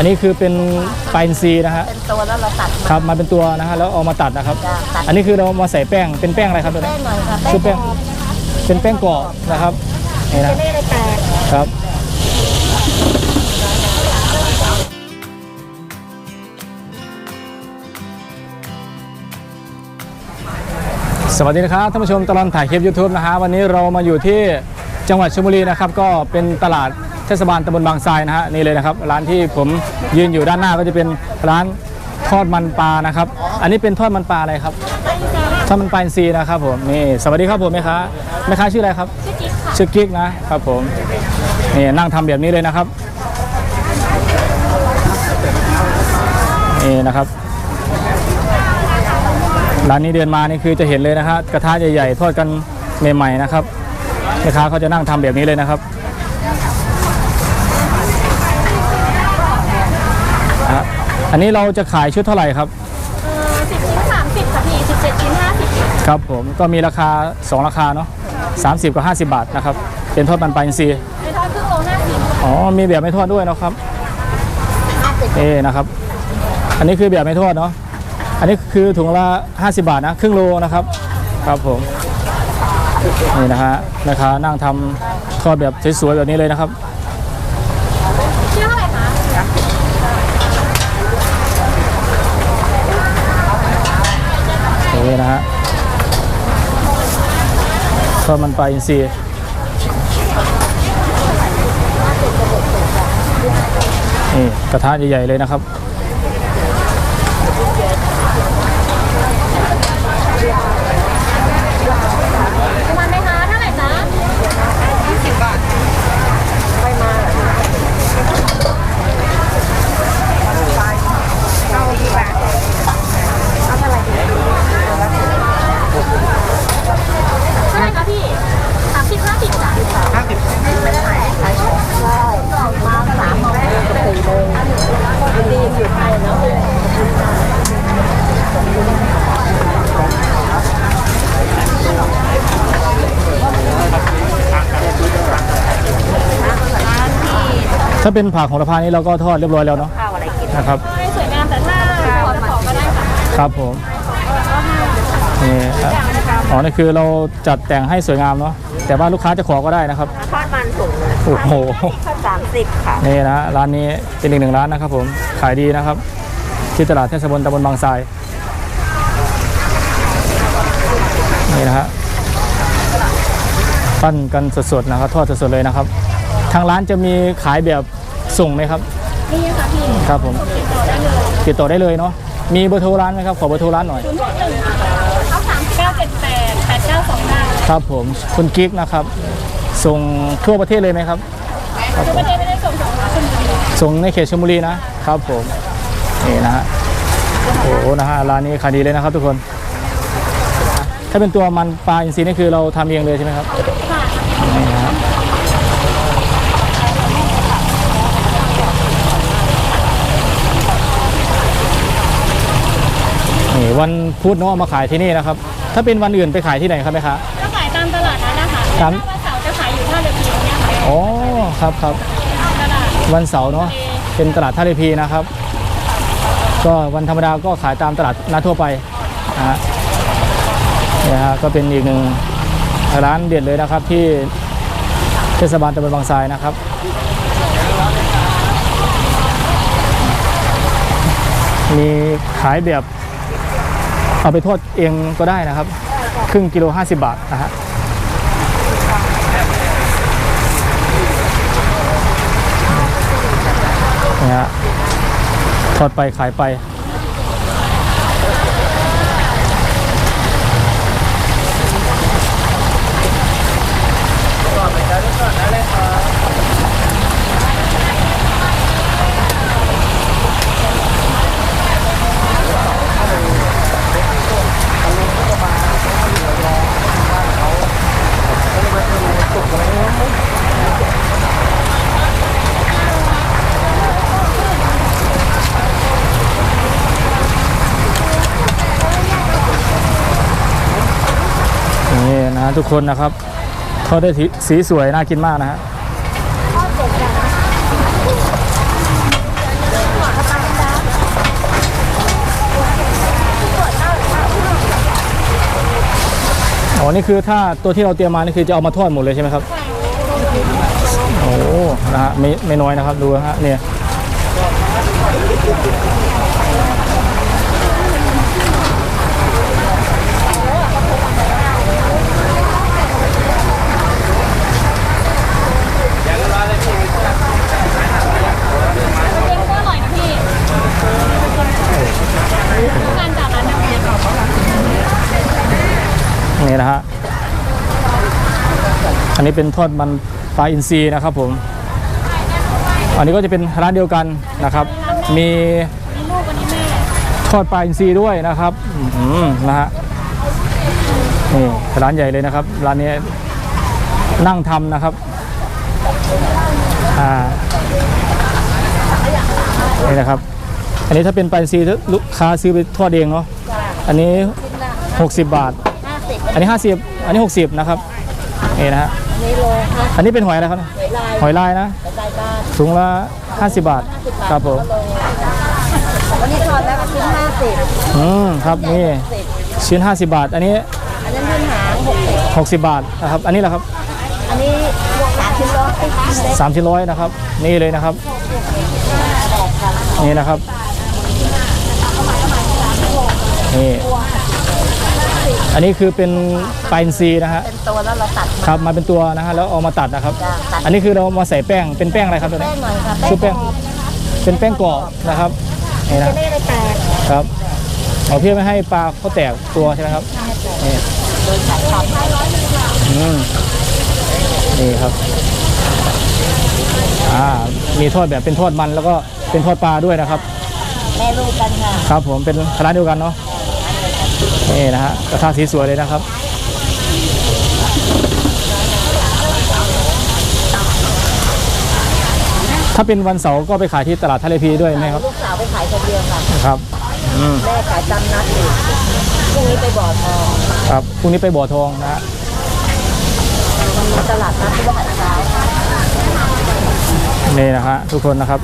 อันนี้คือเป็นปลาอินทรีนะฮะเป็นตัวแล้วเราตัดมาครับมาเป็นตัวนะฮะแล้วเอามาตัดนะครับ จ้ะตัดอันนี้คือเรามาใส่แป้งเป็นแป้งอะไรครับตัวแป้นี้งหน่อยค่ะคือแป้งเป็นแป้งกรอบนะครับนี่นะจะไม่ได้แตกครับ สวัสดีนะครับท่านผู้ชมตลอดถ่ายคลิป YouTube นะฮะวันนี้เรามาอยู่ที่จังหวัดชลบุรีนะครับ ก็เป็นตลาด เทศบาลตำบลบางทรายนะฮะนี่เลยนะครับ ร้านที่ผมยืนอยู่ด้านหน้าก็จะเป็นร้านทอดมันปลานะครับ อันนี้เป็นทอดมันปลาอะไรครับทอดมันปลาอินทรีนะครับผมนี่สวัสดีครับผมแม่ค้าแม่ค้าชื่ออะไรครับชื่อกิ๊กนะครับผมนี่นั่งทำแบบนี้เลยนะครับนี่นะครับร้านนี้เดินมานี่คือจะเห็นเลยนะฮะกระทะใหญ่ๆทอดกันใหม่ๆนะครับแม่ค้าเขาจะนั่งทำแบบนี้เลยนะครับ อันนี้เราจะขายชุดเท่าไหร่ครับสิบชิ้นสามสิบค่ะพี่สิบเจ็ดชิ้นห้าสิบครับผมก็มีราคา 2 ราคาเนาะ30 กับ 50 บาทนะครับ เป็นทอดมันปลาอินทรีย์ในทอดครึ่งโลห้าสิบอ๋อมีแบบไม่ทอดด้วยเนาะครับห้าสิบเอนะครับ อันนี้คือแบบไม่ทอดเนาะอันนี้คือถุงละ 50 บาทนะครึ่งโลนะครับครับผมนี่นะฮะแม่ค้านั่งทำทอดแบบสวยๆแบบนี้เลยนะครับ ชื่อเท่าไหร่คะ นี่นะฮะ ถ้ามันปลาอินทรีย์นี่กระทะใหญ่ๆเลยนะครับ ประมาณไหมคะเท่าไหร่จ๊ะยี่สิบบาทไปมาเอากี่บาทเอาเท่าไหร่ดีเท่าไหร่คะพี่สามสิบห้าสิบจ้ะห้าสิบไม่ได้ขายขายของใช่มาสามโมงถึงสี่โมงดีอยู่ไทยเนาะ ถ้าเป็นผักของระพานี้เราก็ทอดเรียบร้อยแล้วเนาะข้าวอะไรกินนะครับสวยงามแต่ถ้าขอจะขอก็ได้ค่ะครับผมนี่ครับอ๋อนี่คือเราจัดแต่งให้สวยงามเนาะแต่ว่าลูกค้าจะขอก็ได้นะครับทอดมันถุงโอ้โหข้าวสามสิบค่ะนี่นะร้านนี้เป็นอีกหนึ่งร้านนะครับ ผมขายดีนะครับ ที่ตลาดเทศบาลตำบลบางทรายนี่นะฮะปั้นกันสดๆนะครับ ทอดสดๆเลยนะครับ ทางร้านจะมีขายแบบส่งไหมครับนี่ค่ะพี่ครับผมติดต่อได้เลยติดต่อได้เลยเนาะมีเบอร์โทรร้านไหมครับขอเบอร์โทรร้านหน่อยศูนย์หกหนึ่งข้าวสามเก้าเจ็ดแปดแปดเก้าสองเก้าครับผมคุณกิ๊กนะครับ ส่งทั่วประเทศเลยไหมครับคือประเทศไม่ได้ส่งของชลบุรีส่งในเขตชลบุรีนะครับผมนี่นะฮะโอ้โหนะฮะร้านนี้ขายดีเลยนะครับทุกคน ถ้าเป็นตัวมันปลาอินทรีนี่คือเราทำเองเลยใช่ไหมครับ ค่ะ นี่นะฮะนี่ วันพุธเนาะมาขายที่นี่นะครับ ถ้าเป็นวันอื่นไปขายที่ไหนครับแม่ค้าก็ขายตามตลาดนั้นนะคะครับถ้าวันเสาร์จะขายอยู่ท่าเรือพีเนี่ยค่ะอ๋อครับครับตลาดวันเสาร์เนาะเป็นตลาดท่าเรือพีนะครับ ก็วันธรรมดาก็ขายตามตลาดนัดทั่วไปนะฮะเนี่ยฮะก็เป็นอีกหนึ่งร้านเด็ดเลยนะครับที่เทศบาลตำบลบางทรายนะครับมีขายแบบ เอาไปทอดเองก็ได้นะครับ ครึ่งกิโล50บาทนะฮะนะฮะทอดไปขายไปารทุกคนนะครับเขาได้สีสวยน่ากินมากนะฮะอ๋อ นี่คือถ้าตัวที่เราเตรียมมานี่คือจะเอามาทอดหมดเลยใช่ไหมครับ โอ้ นะฮะไม่ไม่น้อยนะครับ ดูฮะเนี่ย นี้เป็นทอดมันปลาอินทรีนะครับผม อันนี้ก็จะเป็นร้านเดียวกันนะครับ มีทอดปลาอินทรีด้วยนะครับอื้อหือนะฮะนี่ร้านใหญ่เลยนะครับ ร้านนี้นั่งทำนะครับอ่านี่นะครับ อันนี้ถ้าเป็นปลาอินทรีลูกค้าซื้อไปทอดเองเนาะอันนี้ 60 บาทห้าสิบอันนี้ 50 อันนี้ 60 นะครับ นี่นะฮะนี่โลค่ะอันนี้เป็นหอยอะไรครับหอยลายหอยลายนะลายบ้านถุงละ 50 บาทครับผมวันนี้ทอดแล้วก็ชิ้นห้าสิบอืมครับนี่สิบชิ้น 50 บาท อันนี้อันนั้นพื้นหางหกสิบ60บาทนะครับอันนี้แหละครับ อันนี้สามชิ้นร้อยเล็กสามชิ้นร้อยนะครับ นี่เลยนะครับ นี่นะครับนี่ อันนี้คือเป็นปลาอินทรีนะฮะเป็นตัวแล้วเราตัดครับมาเป็นตัวนะฮะแล้วเอามาตัดนะครับ จ้ะตัดอันนี้คือเรามาใส่แป้งเป็นแป้งอะไรครับตัวแป้นี้งหน่อยค่ะชุบแป้งเป็นแป้งกรอบนะครับนี่นะจะได้ไม่แตกครับเอาเพื่อไม่ให้ปลาเขาแตกตัวใช่ไหมครับนี่โดยสายพันธุ์อืมนี่ครับอ่ามีทอดแบบเป็นทอดมันแล้วก็เป็นทอดปลาด้วยนะครับ แม่ลูกกันค่ะ ครับผมเป็นร้านเดียวกันเนาะ นี่นะฮะกระทะสีสวยเลยนะครับ ถ้าเป็นวันเสาร์ก็ไปขายที่ตลาดทะเลพีด้วยไหมครับ ลูกสาวไปขายคนเดียวค่ะ ครับอืมแม่ขายจำนัดอยู่พรุ่งนี้ไปบ่อทองครับพรุ่งนี้ไปบ่อทองนะฮะมันมีตลาดนัดที่ว่าหัดเช้านี่นะฮะทุกคนนะครับ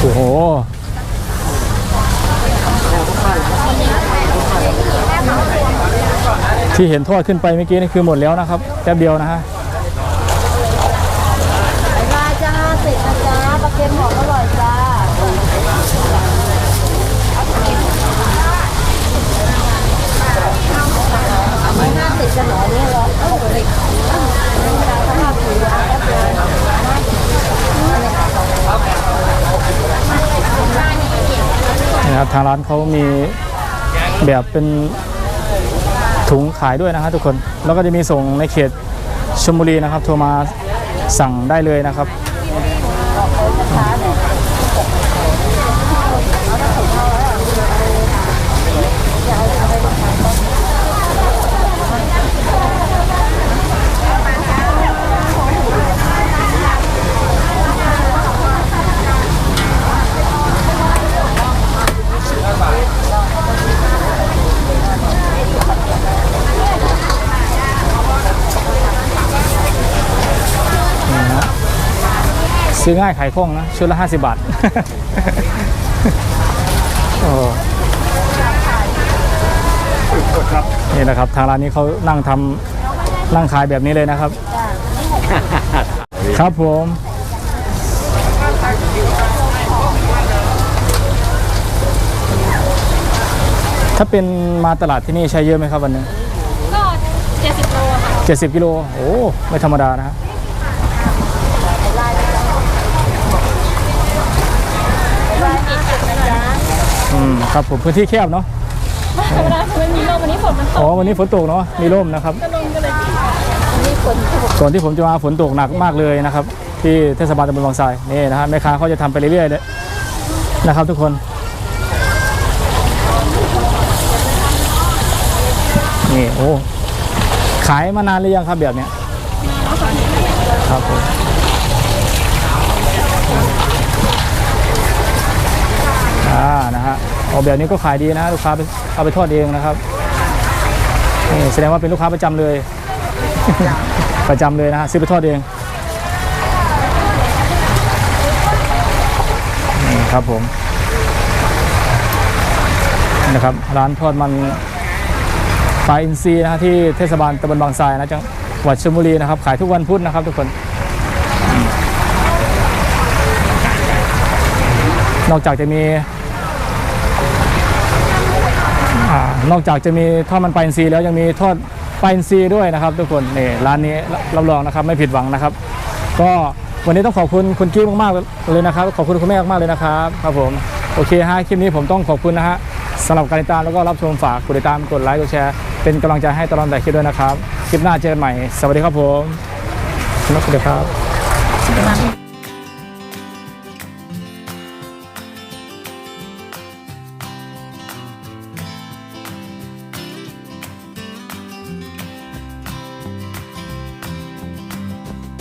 โอ้โห ที่เห็นทอดขึ้นไปเมื่อกี้นี่คือหมดแล้วนะครับแป๊บเดียวนะฮะ ไอ้บ้าจ้าสิบนะจ๊ะปลาเค็มหอมอร่อยจ้าไม่ห้าสิบจะหน่อยนี่เหรอเออเด็กเออเด็กชายเขามาถือร้านแป๊บเดียว นี่ครับ ทางร้านเขามีแบบเป็นถุงขายด้วยนะครับทุกคน แล้วก็จะมีส่งในเขตชลบุรีนะครับ โทรมาสั่งได้เลยนะครับ ซื้อง่ายขายคล่องนะ ชุดละ 50 บาทโอ้นี่นะครับ ทางร้านนี้เขานั่งทำนั่งขายแบบนี้เลยนะครับ ครับผมถ้าเป็นมาตลาดที่นี่ใช้เยอะไหมครับวันหนึงก็เจ็ดสิบโลค่ะ70 กิโล โอ้ ไม่ธรรมดานะฮะ ร้านอีกสิบนะจ๊ะ อืมครับผมพื้นที่แคบเนาะธรรมดาคือมันมีลมวันนี้ฝนมันตอ๋อกวันนี้ฝนตกเนาะมีร่มนะครับก็ลมก็เลยวันนี้ฝนตกก่อนที่ผมจะมาฝนตกหนักมากเลยนะครับ ที่เทศบาลตำบลบางทรายนี่นะฮะแม่ค้าเขาจะทำไปเรื่อยๆเลยนะครับทุกคนนี่โอ้ขายมานานหรือยังครับแบบเนี้ยครับผมอ่านะฮะ ออกแบบนี้ก็ขายดีนะลูกค้าไปเอาไปทอดเองนะครับนี่แสดงว่าเป็นลูกค้าประจำเลย ประจำเลยนะฮะซื้อไปทอดเองนี่ครับผมนะครับร้านทอดมันปลาอินทรีนะฮะที่เทศบาลตำบลบางทรายนะจังหวัดชลบุรีนะครับ ขายทุกวันพุธนะครับทุกคน นอกจากจะมี นอกจากจะมีทอดมันปลาอินทรีย์แล้วยังมีทอดปลาอินทรีย์ด้วยนะครับ ทุกคนนี่ร้านนี้รับรองนะครับไม่ผิดหวังนะครับ ก็วันนี้ต้องขอบคุณคุณกี้มากๆเลยนะครับ ขอบคุณคุณแม่มากๆเลยนะครับครับผมโอเคฮะคลิปนี้ผมต้องขอบคุณนะฮะสำหรับการติดตามแล้วก็รับชมฝากกดติดตามกดไลค์กดแชร์เป็นกำลังใจให้ตลอดแต่คลิปด้วยนะครับ คลิปหน้าเจอกันใหม่ สวัสดีครับผมสวัสดีครับ